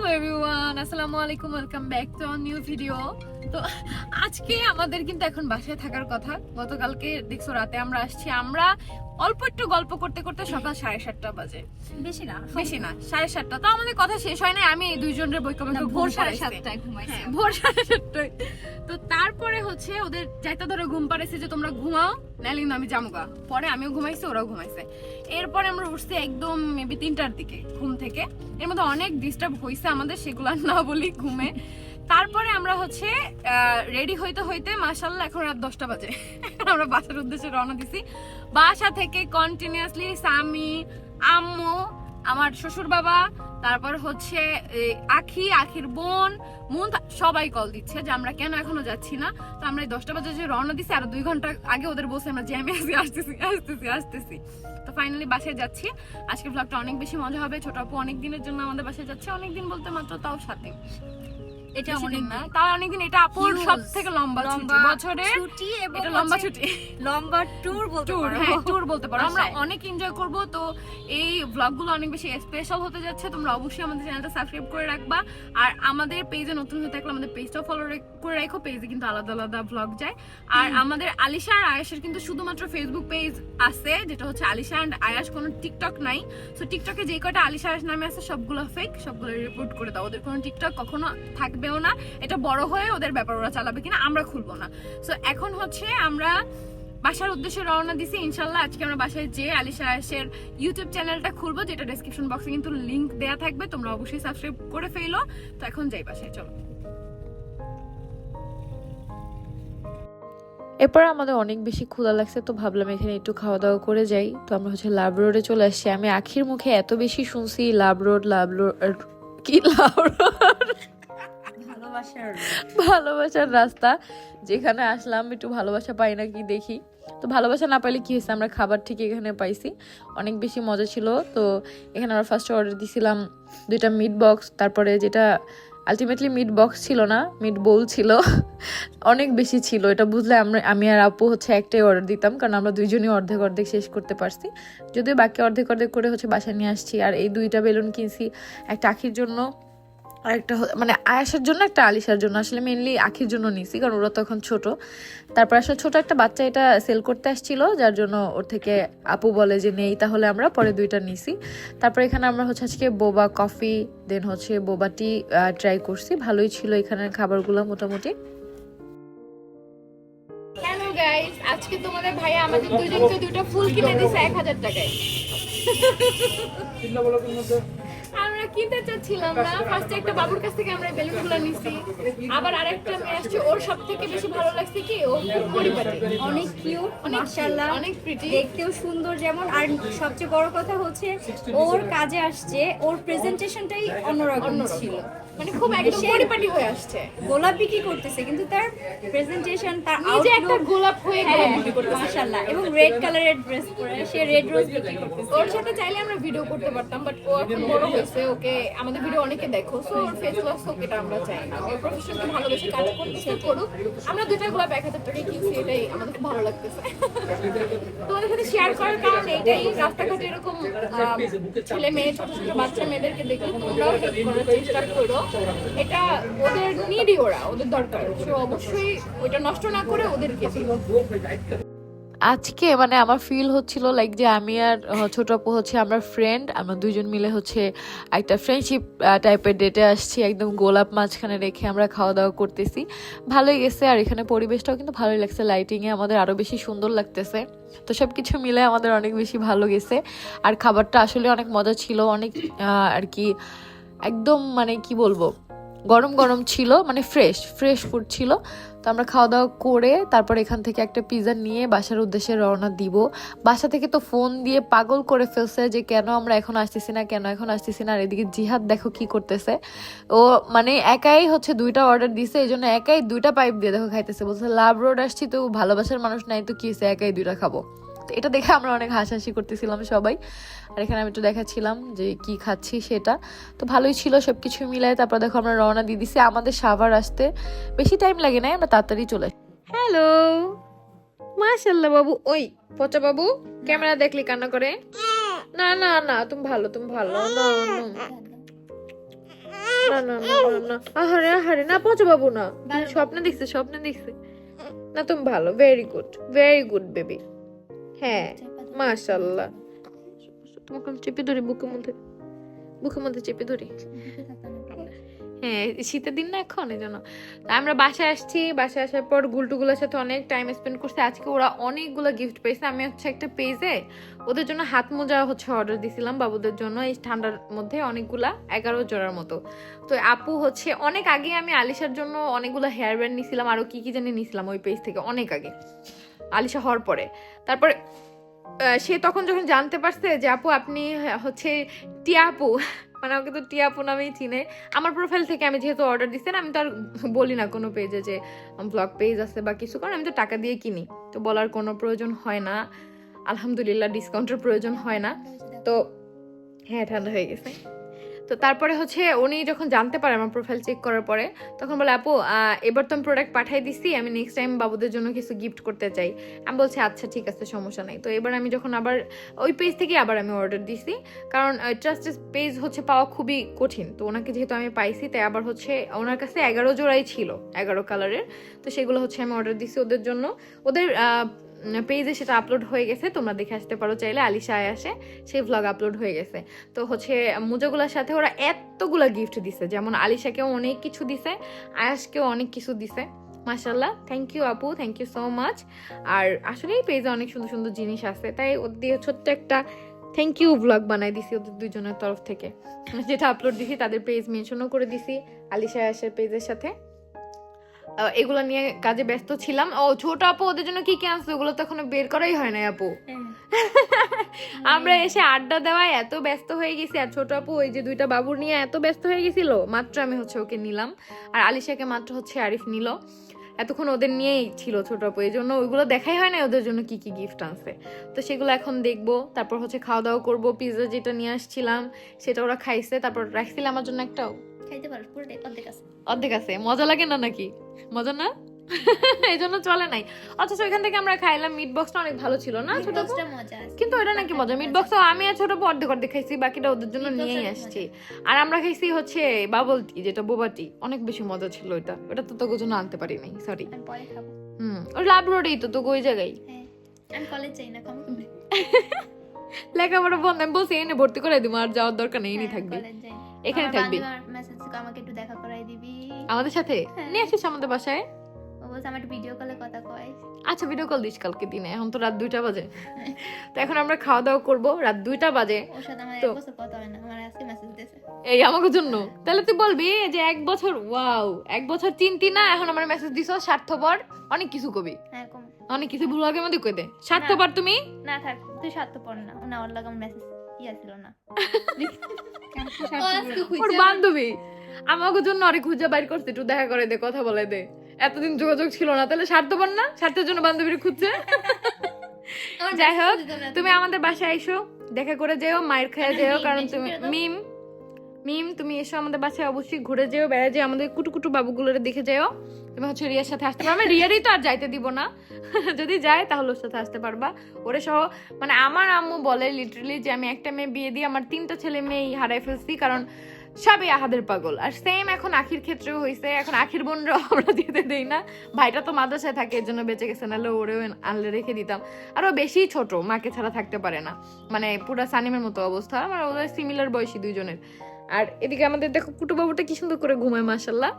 Hello everyone আসসালামু আলাইকুম welcome back to our new video তো আজকে আমাদের কিন্তু এখন বাসায় থাকার কথা। গতকালকে, দেখছ, রাতে আমরা আসছি। আমরা অল্প একটু গল্প করতে করতে সকাল সাড়ে সাতটা বাজে। বেশি না। বেশি না সাড়ে সাতটা। তো আমাদের কথা শেষ হয় না আমি দুইজনের বই কমে ভোর সাড়ে সাতটায় ঘুমাইছি। হ্যাঁ, ভোর সাড়ে সাতটায়। তো তারপরে হচ্ছে ওদের যাইতে ধরে ঘুম পাড়েছে যে তোমরা ঘুমাও নাইলে আমি জামুগা পরে আমিও ঘুমাইছি ওরাও ঘুমাইছে। এরপরে আমরা উঠছি একদম মেবি তিনটার দিকে ঘুম থেকে। এর মধ্যে অনেক ডিস্টার্ব হয়েছে আমাদের সেগুলো না বলি ঘুমে। তারপরে আমরা হচ্ছে রেডি হইতে হইতে মাসাল্লাহ এখন রাত দশটা বাজে। আমরা বাসার উদ্দেশ্যে রওনা দিছি। বাসা থেকে কন্টিনিউয়াসলি সামি আম্মু, আমার শ্বশুর বাবা, তারপর হচ্ছে আখি, আখির বোন মুন সবাই কল দিচ্ছে যে আমরা কেন এখনও যাচ্ছি না। তো আমরা এই দশটা বাজে যে রওনা দিছি, আর দুই ঘণ্টা আগে ওদের বসে আমরা জ্যামে আসি আসতেছি আসতেছি আসতেছি। তো ফাইনালি বাসায় যাচ্ছি। আজকে ব্লগটা অনেক বেশি মজা হবে। ছোট আপু অনেক দিনের জন্য আমাদের বাসায় যাচ্ছে। অনেক দিন বলতে মাত্র তাও দিন। এটা অনেক না। তাও অনেকদিন এটা আপুর সব থেকে লম্বা ছুটি বছরে ছুটি এবং এটা লম্বা ছুটি। লম্বা ট্যুর বলতে পারো। হ্যাঁ ট্যুর বলতে পারো। আমরা অনেক এনজয় করব তো এই ব্লগগুলো অনেক বেশি স্পেশাল হতে যাচ্ছে। তোমরা অবশ্যই আমাদের চ্যানেলটা সাবস্ক্রাইব করে রাখবা। আর আমাদের পেজে নতুন হয়ে থাকলে আমাদের পেজটাও ফলো করে রাখো পেজে কিন্তু আলাদা আলাদা ব্লগ যায়। আর আমাদের আলিশা আর আয়াসের কিন্তু শুধুমাত্র ফেসবুক পেজ আছে যেটা হচ্ছে আলিশা অ্যান্ড আয়াস কোনো টিকটক নাই। সো টিকটকে যে কটা আলিশা আয়াস নামে আছে সবগুলো ফেক সবগুলো রিপোর্ট করে দাও। ওদের কোনো টিকটক কখনো থাকবেও না। এটা বড় হয়ে ওদের ব্যাপার ওরা চালাবে কিনা আমরা খুলবো না। সো এখন হচ্ছে আমরা বাসার উদ্দেশ্যে রওনা দিছি। ইনশাল্লাহ আজকে আমরা বাসায় যে আলিশা আয়াসের ইউটিউব চ্যানেলটা খুলবো যেটা ডেসক্রিপশন বক্সে কিন্তু লিংক দেয়া থাকবে তোমরা অবশ্যই সাবস্ক্রাইব করে ফেলো। তো এখন যাই বাসায় চলো। এরপর আমাদের অনেক বেশি ক্ষুধা লাগছে তো ভাবলাম এখানে একটু খাওয়া দাওয়া করে যাই। তো আমরা হচ্ছে লাভ রোডে চলে আসছি। আমি আখির মুখে এত বেশি শুনছি লাভ রোড লাভ রোড কি লাভ রোড? ভালোবাসার ভালোবাসার রাস্তা। যেখানে আসলাম একটু ভালোবাসা পাই না কি দেখি। তো ভালোবাসা না পাইলে কি হয়েছে? আমরা খাবার ঠিক এখানে পাইছি। অনেক বেশি মজা ছিল। তো এখানে আমরা ফার্স্ট অর্ডার দিছিলাম দুইটা মিট বক্স তারপরে যেটা আলটিমেটলি মিট বক্স ছিল না মিট বোল ছিল। অনেক বেশি ছিল, এটা বুঝলে আমরা, আমি আর আপু হচ্ছে একটাই অর্ডার দিতাম, কারণ আমরা দুইজনই অর্ধেক অর্ধেক শেষ করতে পারছি। যদিও বাকি অর্ধেক অর্ধেক করে হচ্ছে বাসায় নিয়ে আসছি, আর এই দুইটা বেলুন কিনছি একটা আখির জন্য। আর একটা হ- মানে আয়াসের জন্য একটা আলিশার জন্য। আসলে মেনলি আখির জন্য নিছি কারণ ওরা তখন ছোট। তারপর আসলে ছোট একটা বাচ্চা এটা সেল করতে আসছিল যার জন্য ওর থেকে আপু বলে যে নেই তাহলে আমরা পরে দুইটা নিছি। তারপর এখানে আমরা হচ্ছে আজকে বোবা কফি দেন হচ্ছে বোবা টি ট্রাই করছি। ভালোই ছিল এখানের খাবারগুলো মোটামুটি। হ্যালো গাইস আজকে তোমাদের ভাইয়া আমাদের দুইজনকে দুটো ফুল কিনে দিছে এক হাজার টাকায়। আমরা কিনতে চাচ্ছিলাম না। ফার্স্টে একটা বাবুর কাছ থেকে আমরা নিছি। আবার আরেকটা মেয়ে আসছে ওর সব থেকে বেশি ভালো লাগছে কি? ও পরিপাটি। অনেক কিউট মাশাআল্লাহ। অনেক প্রিটি দেখতেও সুন্দর যেমন। আর সবচেয়ে বড় কথা হচ্ছে ওর কাজে আসছে ওর প্রেজেন্টেশনটাই অন্যরকম ছিল। মানে খুব একদম পরিপাটি হয়ে আসছে। গোলাপ বিক্রি করতেছে কিন্তু তার প্রেজেন্টেশন তার নিজে একটা গোলাপ হয়ে হ্যাঁ, গোলাপ বিক্রি করতেছে। মাশাআল্লাহ। এবং রেড কালারের ড্রেস পরে সে রেড রোজ বিক্রি করতেছে। ওর সাথে চাইলে আমরা ভিডিও করতে পারতাম বাট ও এখন বড় হয়েছে ওকে আমাদের ভিডিও অনেকে দেখো সো ওর ফেস লস হোক এটা আমরা চাই না। ওর প্রফেশনকে ভালোবেসে কাজ করতেছে করুক। আমরা দুইটা গোলাপ এক হাজার টাকায় কিনছি, এটাই আমাদের খুব ভালো লাগতেছে। তোমাদের সাথে শেয়ার করার কারণ এইটাই রাস্তাঘাটে এরকম ছেলে মেয়ে, ছোট ছোট বাচ্চা মেয়েদেরকে দেখলে তোমরাও হেল্প করার চেষ্টা করো। এটা ওদের নিডই ওরা, ওদের দরকার। সো অবশ্যই ওইটা নষ্ট না করে ওদেরকে। আজকে মানে আমার ফিল হচ্ছিল লাইক যে আমি আর ছোট আপু হচ্ছে আমরা ফ্রেন্ড আমরা দুজন মিলে হচ্ছে একটা ফ্রেন্ডশিপ টাইপের ডেটে আসছি, একদম গোলাপ মাঝখানে রেখে আমরা খাওয়া দাওয়া করতেছি। ভালোই গেছে, আর এখানে পরিবেশটাও কিন্তু ভালোই লাগছে লাইটিংয়ে আমাদের আরও বেশি সুন্দর লাগতেছে। তো সব কিছু মিলে আমাদের অনেক বেশি ভালো গেছে, আর খাবারটা আসলে অনেক মজা ছিল, অনেক আর কি একদম মানে কি বলব, গরম গরম ছিল মানে ফ্রেশ ফ্রেশ ফুড ছিল। তো আমরা খাওয়া দাওয়া করে তারপর এখান থেকে একটা পিৎজা নিয়ে বাসার উদ্দেশ্যে রওনা দিব। বাসা থেকে তো ফোন দিয়ে পাগল করে ফেলছে যে কেন আমরা এখন আসতেছি না, কেন এখন আসতেছি না? আর এদিকে জিহাদ দেখো কি করতেছে। ও মানে একাই হচ্ছে দুইটা অর্ডার দিছে এই জন্য একাই দুইটা পাইপ দিয়ে দেখো খাইতেছে। বলছে, লাভ রোড আসছি তো, ভালোবাসার মানুষ নাই তো কি একাই দুইটা খাব। তো এটা দেখে আমরা অনেক হাসাহাসি করতেছিলাম সবাই। আর এখানে আমি একটু দেখাচ্ছিলাম যে কি খাচ্ছি সেটা। তো ভালোই ছিল সব কিছু মিলায়। তারপর দেখো আমরা রওনা দিয়ে দিছি আমাদের সাভার আসতে। বেশি টাইম লাগে নাই আমরা তাড়াতাড়ি চলে হ্যালো মাশাল্লাহ বাবু। ওই পচা বাবু ক্যামেরা দেখলি কান্না করে? না না না তুমি ভালো তুমি ভালো। না, না। না। না না না না আহারে আহারে না পচাবাবু না। তুমি স্বপ্নে দেখছে স্বপ্নে দেখছে। না তুমি ভালো very good very good baby হ্যাঁ মাশাল্লাহ তোমাকে চেপে ধরি, বুকের মধ্যে। বুকের মধ্যে চেপে ধরি। হ্যাঁ শীতের দিন না এখন, এই জন্য। আমরা বাসায় আসছি, বাসায় আসার পর গুলটুগুলোর সাথে অনেক টাইম স্পেন্ড করছে। আজকে ওরা অনেকগুলো গিফট পেয়েছে। আমি হচ্ছে একটা পেজে ওদের জন্য হাত মোজা হচ্ছে অর্ডার দিছিলাম বাবুদের জন্য, এই ঠান্ডার মধ্যে অনেকগুলা, এগারো জোড়ার মতো। তো আপু হচ্ছে, অনেক আগে আমি আলিশার জন্য অনেকগুলো হেয়ার ব্যান্ড নিছিলাম আরও কী কী জানি নিছিলাম ওই পেজ থেকে, অনেক আগে। আলিশা হওয়ার পরে। তারপরে সে তখন যখন জানতে পারছে যে আপু, আপনি হচ্ছে টিয়াপু মানে আমাকে তো টিয়াপু নামেই চিনে। আমার প্রোফাইল থেকে আমি যেহেতু অর্ডার দিচ্ছেন আমি তো আর বলি না কোনো পেজে যে ব্লগ পেজ আছে বা কিছু কারণ আমি তো টাকা দিয়ে কিনি। তো বলার কোনো প্রয়োজন হয় না। আলহামদুলিল্লাহ ডিসকাউন্টের প্রয়োজন হয় না। তো হ্যাঁ ঠান্ডা হয়ে গেছে। তো তারপরে হচ্ছে উনি যখন জানতে পারে আমার প্রোফাইল চেক করার পরে, তখন বলে, আপু এবার তো আমি প্রোডাক্ট পাঠিয়ে দিছি, আমি নেক্সট টাইম বাবুদের জন্য কিছু গিফট করতে চাই। আমি বলছি আচ্ছা ঠিক আছে, সমস্যা নাই। তো এবার আমি যখন আবার ওই পেজ থেকে আবার আমি অর্ডার দিছি, কারণ ট্রাস্টেড পেজ হচ্ছে পাওয়া খুবই কঠিন। তো ওনাকে যেহেতু আমি পাইছি, তাই আবার হচ্ছে ওনার কাছে এগারো জোড়াই ছিল, এগারো কালারের তো সেগুলো হচ্ছে আমি অর্ডার দিছি ওদের জন্য। ওদের পেজে সেটা আপলোড হয়ে গেছে, তোমরা দেখে আসতে পারো চাইলে, আলিশা আসে, সেই ভ্লগ আপলোড হয়ে গেছে। তো হচ্ছে, মোজাগুলোর সাথে ওরা এতগুলা গিফট দিছে, যেমন আলিশাকেও অনেক কিছু দিছে আয়াসকেও অনেক কিছু দিছে। মাশাল্লাহ থ্যাংক ইউ আপু থ্যাংক ইউ সো মাচ আর আসলে এই পেজে অনেক সুন্দর সুন্দর জিনিস আছে, তাই ওদের দিয়ে ছোট্ট একটা থ্যাংক ইউ ব্লগ বানাই দিছি ওদের দুজনের তরফ থেকে। যেটা আপলোড দিছি, তাদের পেজ মেনশনও করে দিছি, আলিশা আয়াসের পেজের সাথে। এগুলো নিয়ে কাজে ব্যস্ত ছিলাম। ও ছোট আপু ওদের জন্য কি কি আনছে? ওগুলো তো এখনও বের করাই হয় না আপু। আমরা এসে আড্ডা দেওয়ায় এত ব্যস্ত হয়ে গেছি আর ছোট আপু ওই যে দুইটা বাবুর নিয়ে এত ব্যস্ত হয়ে গেছিল মাত্র আমি হচ্ছে ওকে নিলাম। আর আলিশাকে মাত্র হচ্ছে আরিফ নিল। এতক্ষণ ওদের নিয়েই ছিল ছোট আপু এই জন্য ওইগুলো দেখাই হয় না ওদের জন্য কি কি গিফট আনছে। তো সেগুলো এখন দেখব তারপর হচ্ছে খাওয়া দাওয়া করব পিৎজা যেটা নিয়ে আসছিলাম সেটা ওরা খাইছে তারপর রাখছিল আমার জন্য একটাও। খাইতে পারো পুরোটাই অর্ধেক আছে। অর্ধেক আছে। মজা লাগে না নাকি? মজা না? এই জন্য চলে নাই। অথচ ওইখান থেকে আমরা খাইলাম মিট বক্সটা অনেক ভালো ছিল না ছোট মজা কিন্তু ওটা নাকি মজা। মিট বক্স আমি আর ছোট অর্ধেক অর্ধেক খাইছি বাকিটা ওদের জন্য নিয়েই আসছি। আর আমরা খাইছি হচ্ছে বাবল টি যেটা বোবা টি অনেক বেশি মজা ছিল ওটা ওটা তো তোকে জন্য আনতে পারি নাই সরি হুম ওর লাভ রোডেই তো তোকে ওই জায়গায়। হ্যাঁ আমি কলেজ যাই না লেখাপড়া বন্ধ আমি বলছি এনে ভর্তি করে দিব আর যাওয়ার দরকার নেই এনে থাকবি। এখানে থাকবি। আমাকে একটু দেখা করাই দিবি। আমাদের সাথে? হ্যাঁ। নিয়ে আসিস আমাদের বাসায়? আমার ভিডিও কলে কথা কয়। আচ্ছা ভিডিও কল দিস কালকে দিনে এখন তো রাত দুইটা বাজে। তো এখন আমরা খাওয়া দাওয়া করব রাত দুইটা বাজে। হয় এই আমাকে জন্য। তাহলে তুই বলবি যে এক বছর ওয়াও এক বছর চিনতি না এখন আমার মেসেজ দিছ স্বার্থপর অনেক কিছু কবি। হ্যাঁ অনেক কিছু ভুল আগে মধ্যে কই দে স্বার্থপর তুমি? না থাক তুই স্বার্থপর না না ওর মেসেজ ইয়া ছিল না। ওর বান্ধবী। আমাকে জন্য অনেক খুঁজে বাইর করছে একটু দেখা করে দে কথা বলে দে। এতদিন যোগাযোগ ছিল না তাহলে স্বার্থপর না? স্বার্থের জন্য বান্ধবীর খুঁজছে? যাই হোক তুমি আমাদের বাসায় এসো দেখা করে যেও মায়ের খেয়ে যেও কারণ তুমি মিম মিম তুমি এসো আমাদের বাসায় অবশ্যই ঘুরে যেও বেড়া যেও আমাদের কুটু কুটু বাবুগুলোর দেখে যেও। তুমি হচ্ছে রিয়ার সাথে আসতে পারবে? রিয়ারই তো আর যাইতে দিব না। যদি যায়, তাহলে ওর সাথে আসতে পারবা। ওরে সহ মানে আমার আম্মু বলে লিটারালি যে আমি একটা মেয়ে বিয়ে দিয়ে আমার তিনটা ছেলে মেয়েই হারাই ফেলছি, কারণ সবই আহাদের পাগল। আর সেম এখন আখির ক্ষেত্রেও হয়েছে এখন আখির বোনরাও আমরা যেতে দেই না। ভাইটা তো মাদ্রাসায় থাকে, এর জন্য বেঁচে গেছে, নাহলে ওরেও আনলে রেখে দিতাম। আরও বেশি ছোট, মাকে ছাড়া থাকতে পারে না। মানে পুরো সানিমের মতো অবস্থা, আমার ওদের সিমিলার বয়সী দুইজনের। আর এদিকে আমাদের দেখো কুটুবাবুটা কি সুন্দর করে ঘুমায় মাসাল্লাহ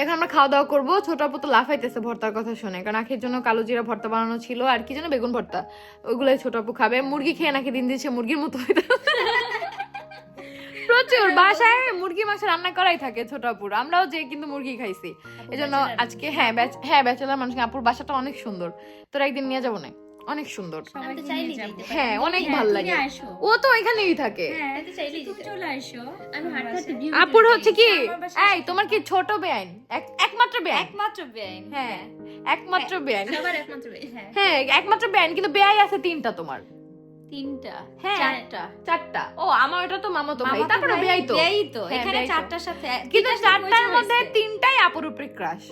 এখন আমরা খাওয়া দাওয়া করব। ছোট আপু তো লাফাইতেছে ভর্তার কথা শুনে। কারণ আখের জন্য কালো জিরা ভর্তা বানানো ছিল আর কি যেন বেগুন ভর্তা। ওইগুলোই ছোট আপু খাবে। মুরগি খেয়ে নাকি দিন দিচ্ছে মুরগির মতো। হইতে প্রচুর। বাসায় মুরগি মাছ রান্না করাই থাকে ছোট আপুর। আমরাও যে কিন্তু মুরগি খাইছি। এই জন্য আজকে হ্যাঁ হ্যাঁ ব্যাচেলার মানুষ। আপুর বাসাটা অনেক সুন্দর। তোরা একদিন নিয়ে যাব না। অনেক সুন্দর। হ্যাঁ অনেক ভালো লাগে। ও তো এখানেই থাকে। হ্যাঁ, আপুর হচ্ছে কি? এই তোমার কি ছোট বেআইন? এক- একমাত্র বেআইন? একমাত্র বেআইন হ্যাঁ একমাত্র বেআইন। সবার একমাত্র হ্যাঁ। হ্যাঁ একমাত্র বেআইন কিন্তু বেআই আছে তিনটা তোমার। তিনটা হ্যাঁ। চারটা। চারটা। ও আমার ওটা তো মামাতো ভাই। তারপরে ভাই, তো। বিয়াই তো। এখানে চারটার সাথে কিন্তু চারটার মধ্যে তিনটাই আপুর উপরে ক্রাশ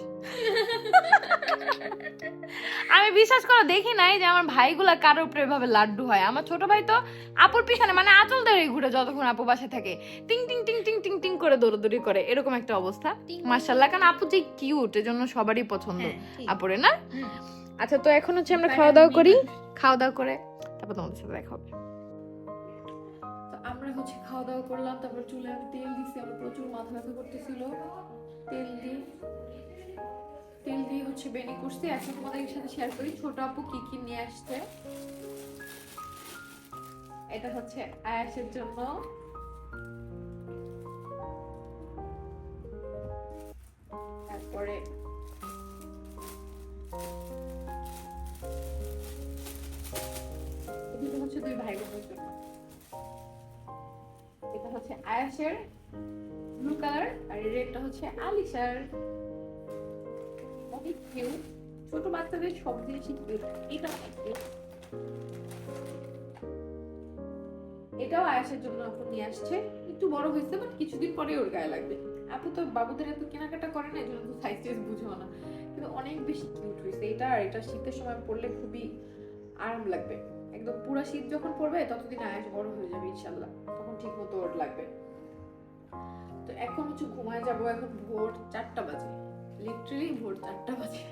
আমি বিশ্বাস করে দেখি নাই যে আমার ভাইগুলা কারোর উপরে এভাবে লাড্ডু হয়। আমার ছোট ভাই তো আপুর পিছনে মানে আঁচল ধরে ঘুরে যতক্ষণ আপু বাসে থাকে। টিং টিং টিং টিং টিং টিং করে দৌড়দৌড়ি করে। এরকম একটা অবস্থা। মার্শাল্লাহ কারণ আপু যে কিউট এজন্য সবারই পছন্দ হ্যাঁ, আপুরে না? আচ্ছা তো এখন হচ্ছে আমরা খাওয়া দাওয়া করি। খাওয়া দাওয়া করে তারপর তোমাদের সাথে দেখা হবে। আমরা হচ্ছে খাওয়া দাওয়া করলাম, তারপর চুলে আমি তেল দিছি আমার প্রচুর মাথা ব্যথা করতেছিল। তেল দিয়ে তেল দিয়ে হচ্ছে বেনি করছি। এখন তোমাদের সাথে শেয়ার করি, ছোট আপু কি কি নিয়ে আসছে। এটা হচ্ছে আয়াসের জন্য। হচ্ছে আয়াসের ব্লু কালার আর রেডটা হচ্ছে আলিশার। অনেক ছোট বাচ্চাদের সব জিনিসই এটা এটাও আয়াসের জন্য নিয়ে আসছে। একটু বড় হয়েছে বাট কিছুদিন পরে ওর গায়ে লাগবে। আপু তো বাবুদের এত কেনাকাটা করে না এই জন্য সাইজ টাইজ না। কিন্তু অনেক বেশি কিউট হয়েছে। এটা আর এটা শীতের সময় পরলে খুবই আরাম লাগবে। একদম পুরা শীত যখন পড়বে, ততদিন আয়াস বড় হয়ে যাবে ইনশাল্লাহ। তখন ঠিক মতো ওর লাগবে। তো এখন হচ্ছে ঘুমায় যাব এখন ভোর চারটা বাজে। লিটারালি ভোর চারটা বাজে।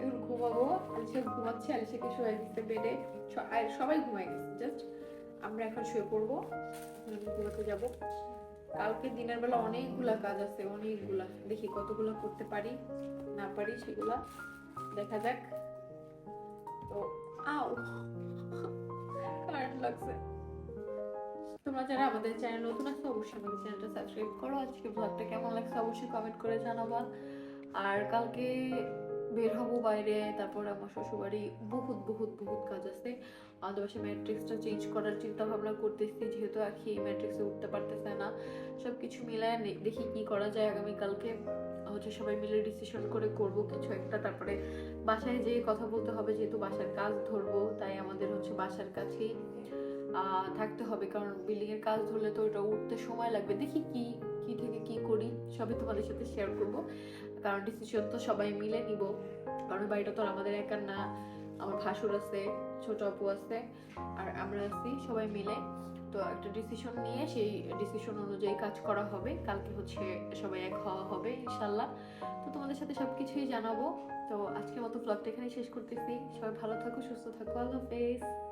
এখন ঘুমাবো, আলিশা ঘুমাচ্ছে, আলিশাকে শুয়ে দিতে বেডে সবাই ঘুমায় গেছে জাস্ট আমরা এখন শুয়ে পড়ব ঘুমাতে যাব। কালকে দিনের বেলা অনেকগুলা কাজ আছে, অনেকগুলা। দেখি কতগুলো করতে পারি, না পারি সেগুলা। দেখা যাক। তো, আও। লাগছে। তোমরা যারা আমাদের চ্যানেল নতুন আছো, অবশ্যই আমাদের চ্যানেলটা সাবস্ক্রাইব করো। আজকে ব্লগটা কেমন লাগছে অবশ্যই কমেন্ট করে জানাবা। আর কালকে বের হব বাইরে, তারপর আমার শ্বশুরবাড়ি বহুত বহুত বহুত কাজ আছে। আমাদের বাসায় ম্যাট্রিক্সটা চেঞ্জ করার চিন্তা ভাবনা করতেছি, যেহেতু আখি ম্যাট্রিক্সে উঠতে পারতেছে না। সব কিছু মিলায় দেখি কি করা যায় আগামী কালকে হচ্ছে সবাই মিলে ডিসিশন করে করব কিছু একটা। তারপরে বাসায় যেয়ে কথা বলতে হবে, যেহেতু বাসার কাজ ধরবো, তাই আমাদের হচ্ছে বাসার কাছেই থাকতে হবে। কারণ বিল্ডিং এর কাজ ধরলে তো ওটা উঠতে সময় লাগবে। দেখি কি কি থেকে কি করি, সবই তোমাদের সাথে শেয়ার করব। কারণ ডিসিশন তো সবাই মিলে নিব। কারণ বাড়িটা তো আমাদের একার না। আমার ভাসুর আছে, ছোট আপু আছে, আর আমরা আছি সবাই মিলে। তো একটা ডিসিশন নিয়ে সেই ডিসিশন অনুযায়ী কাজ করা হবে। কালকে হচ্ছে সবাই এক হওয়া হবে ইনশাল্লাহ তো তোমাদের সাথে সব কিছুই জানাব। তো আজকের মতো ব্লগটা এখানে শেষ করতেছি। সবাই ভালো থাকো, সুস্থ থাকো। আল্লাহ হাফেজ।